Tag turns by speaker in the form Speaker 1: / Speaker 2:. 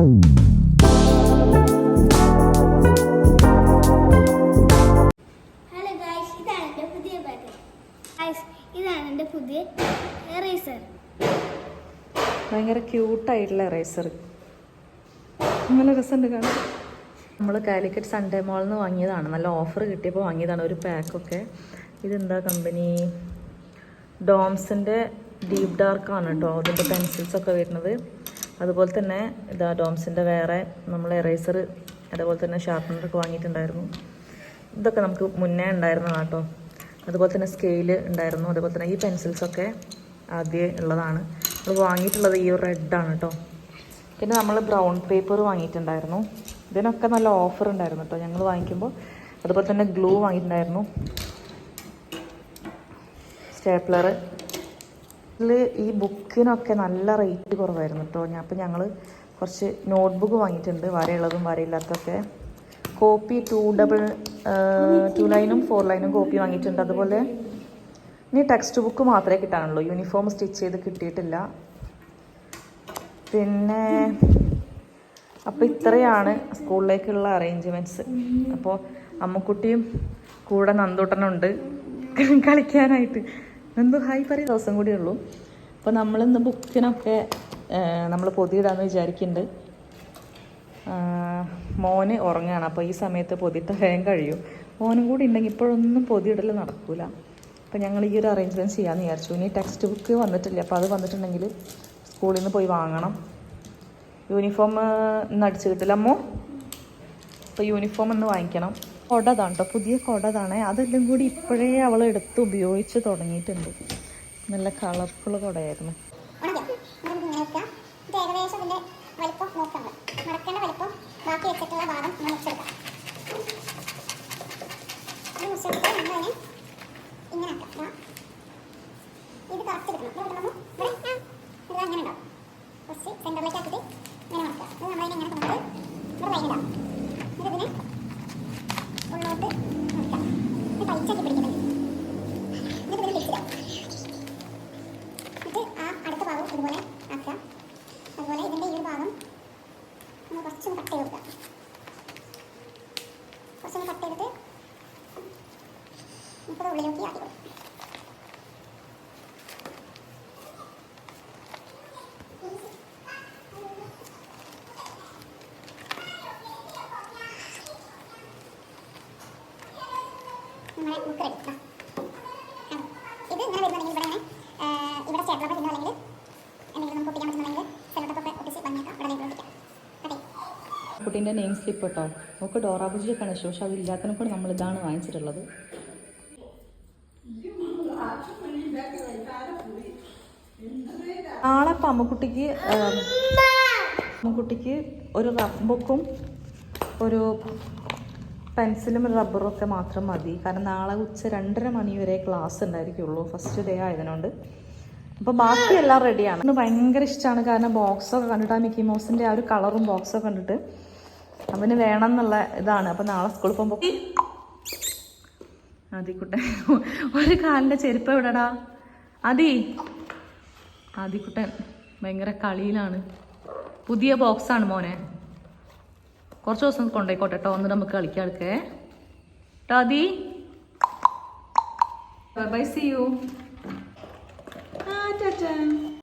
Speaker 1: Hello ഇതാണ് പുതിയ ഇതാണ് പുതിയ
Speaker 2: ഭയങ്കര ക്യൂട്ടായിട്ടുള്ള എറേസർ നല്ല രസമുണ്ട് കാണാൻ. നമ്മൾ കാലിക്കറ്റ് സൺഡേ മോളിൽ നിന്ന് വാങ്ങിയതാണ്. നല്ല ഓഫർ കിട്ടിയപ്പോൾ വാങ്ങിയതാണ് ഒരു പാക്കൊക്കെ ഇതെന്താ കമ്പനി? ഡോംസിന്റെ ഡീപ് ഡാർക്കാണ് കേട്ടോ അതിന്റെ പെൻസിൽസൊക്കെ വരുന്നത്. അതുപോലെ തന്നെ ഇതാ ഡോംസിന്റെ വേറെ നമ്മൾ എറേസർ അതുപോലെ തന്നെ ഷാർപ്പനറൊക്കെ വാങ്ങിയിട്ടുണ്ടായിരുന്നു. ഇതൊക്കെ നമുക്ക് മുന്നേ ഉണ്ടായിരുന്നതാണ് കേട്ടോ. അതുപോലെ തന്നെ സ്കെയിൽ ഉണ്ടായിരുന്നു. അതുപോലെ തന്നെ ഈ പെൻസിൽസൊക്കെ ആദ്യം ഉള്ളതാണ്. നമ്മൾ വാങ്ങിയിട്ടുള്ളത് ഈ റെഡാണ് കേട്ടോ. പിന്നെ നമ്മൾ ബ്രൗൺ പേപ്പർ വാങ്ങിയിട്ടുണ്ടായിരുന്നു. ഇതിനൊക്കെ നല്ല ഓഫർ ഉണ്ടായിരുന്നു കേട്ടോ. ഞങ്ങൾ വാങ്ങിക്കുമ്പോൾ അതുപോലെ തന്നെ ഗ്ലൂ വാങ്ങിയിട്ടുണ്ടായിരുന്നു. സ്റ്റേപ്ലർ ഇതിൽ ഈ ബുക്കിനൊക്കെ നല്ല റേറ്റ് കുറവായിരുന്നു കേട്ടോ ഞാൻ അപ്പോൾ ഞങ്ങൾ കുറച്ച് നോട്ട്ബുക്ക് വാങ്ങിയിട്ടുണ്ട്. വരയുള്ളതും വരയില്ലാത്തതൊക്കെ. കോപ്പി ടു ഡബിൾ ടു ലൈനും ഫോർ ലൈനും കോപ്പി വാങ്ങിയിട്ടുണ്ട്. അതുപോലെ ഇനി ടെക്സ്റ്റ് ബുക്ക് മാത്രമേ കിട്ടാനുള്ളൂ. യൂണിഫോം സ്റ്റിച്ച് ചെയ്ത് കിട്ടിയിട്ടില്ല. പിന്നെ അപ്പോൾ ഇത്രയാണ് സ്കൂളിലേക്കുള്ള അറേഞ്ച്മെന്റ്സ് അപ്പോൾ അമ്മക്കുട്ടിയും കൂടെ നന്ദൂട്ടനുണ്ട്. കളിക്കാനായിട്ട്. നന്ദു ഹായ് പറയും ദിവസം കൂടി ഉള്ളൂ. അപ്പോൾ നമ്മളിന്ന് ബുക്കിനൊക്കെ നമ്മൾ പൊതിയിടാമെന്ന് വിചാരിക്കുന്നുണ്ട് മോന് ഉറങ്ങുകയാണ് അപ്പോൾ ഈ സമയത്ത് പൊതിയിട്ട് വേഗം കഴിയും. മോനും കൂടി ഉണ്ടെങ്കിൽ ഇപ്പോഴൊന്നും പൊതിയിടൽ നടക്കൂല. അപ്പോൾ ഞങ്ങൾ ഈ ഒരു അറേഞ്ച്മെന്റ് ചെയ്യാമെന്ന് വിചാരിച്ചു. ഇനി ടെക്സ്റ്റ് ബുക്ക് വന്നിട്ടില്ല. അപ്പോൾ അത് വന്നിട്ടുണ്ടെങ്കിൽ സ്കൂളിൽ നിന്ന് പോയി വാങ്ങണം. യൂണിഫോം ഇന്ന് അടിച്ച് കിട്ടില്ല. അമ്മോ? അപ്പോൾ യൂണിഫോം ഒന്ന് വാങ്ങിക്കണം. കൊടതാണ് കേട്ടോ പുതിയ കൊടതാണ് അതെല്ലാം കൂടി ഇപ്പോഴേ അവൾ എടുത്ത് ഉപയോഗിച്ച് തുടങ്ങിയിട്ടുണ്ട്. നല്ല കളർഫുൾ കുടയായിരുന്നു.
Speaker 1: വലിപ്പം ബാക്കി വെച്ചിട്ടുള്ള ഭാഗം ഇത് ഇങ്ങനെ ആക്കാം. ഇത് കറക്റ്റ് എടുക്കണം ഇവിടെ നമ്മൾ ഇവിടെ ഇത് അങ്ങനെ ഉണ്ടാവും. കുറച്ച് സെന്ററിലേക്ക് ആക്കിയിട്ട് ഇങ്ങനെ മടക്കുക ഇത് നമ്മളതിനെ ഇങ്ങനെ നമുക്ക് ഇവിടെ ഇതിനെ കുറച്ചൊന്ന് കട്ട് ചെയ്തിട്ട് ഇപ്പോൾ ഉള്ളിലേക്ക് ആക്കി നമ്മളെ ബുക്ക് റെഡി ഇത് ഇങ്ങനെ വരുന്നുണ്ടെങ്കിൽ ഇവിടെ ഇങ്ങനെ ആ, ഇവിടെ ചേട്ടലൊക്കെ പിന്നെ അല്ലെങ്കിൽ എന്തെങ്കിലും നമുക്ക് ഒട്ടിക്കാൻ പറ്റുന്നുണ്ടെങ്കിൽ സെലോട്ടൊക്കെ ഒട്ടിച്ച് ഭംഗിയാക്കാം. ഇവിടെ നിങ്ങൾ ഒട്ടിക്കാം.
Speaker 2: കുട്ടീന്റെ നെയിം സ്ലിപ്പ് കേട്ടോ. നമുക്ക് ഡോറാബുജിയൊക്കെയാണ് ഇഷ്ടം. പക്ഷെ അതില്ലാത്തതിനെ കൂടെ നമ്മൾ ഇതാണ് വാങ്ങിച്ചിട്ടുള്ളത്. നാളെ ഇപ്പം അമ്മക്കുട്ടിക്ക് അമ്മക്കുട്ടിക്ക് ഒരു റഫ് ബുക്കും ഒരു പെൻസിലും റബ്ബറും ഒക്കെ മാത്രം മതി. കാരണം നാളെ ഉച്ച രണ്ടര മണി വരെ ക്ലാസ് ഉണ്ടായിരിക്കുള്ളൂ. ഫസ്റ്റ് ഡേ ആയതിനോണ്ട്. അപ്പോൾ ബാക്കിയെല്ലാം റെഡിയാണ് അവന് ഭയങ്കര ഇഷ്ടമാണ് കാരണം ബോക്സൊക്കെ കണ്ടിട്ട് ആ മിക്കി മൗസിന്റെ ആ ഒരു കളറും ബോക്സൊക്കെ കണ്ടിട്ട് അവന് വേണം എന്നുള്ള ഇതാണ്. അപ്പോൾ നാളെ സ്കൂളിൽ പോകുമ്പോൾ ആദിക്കുട്ടൻ ഒരു കാലിന്റെ ചെരുപ്പ് എവിടെടാ? ആദി. ആദിക്കുട്ടൻ ഭയങ്കര കളിയിലാണ്. പുതിയ ബോക്സാണ് മോനെ. കുറച്ച് ദിവസം കൊണ്ടുപോയിക്കോട്ടെ കേട്ടോ ഒന്ന് നമുക്ക് കളിക്കാം എടുക്കേ കേട്ടോ അതി ബൈ സി യു ആ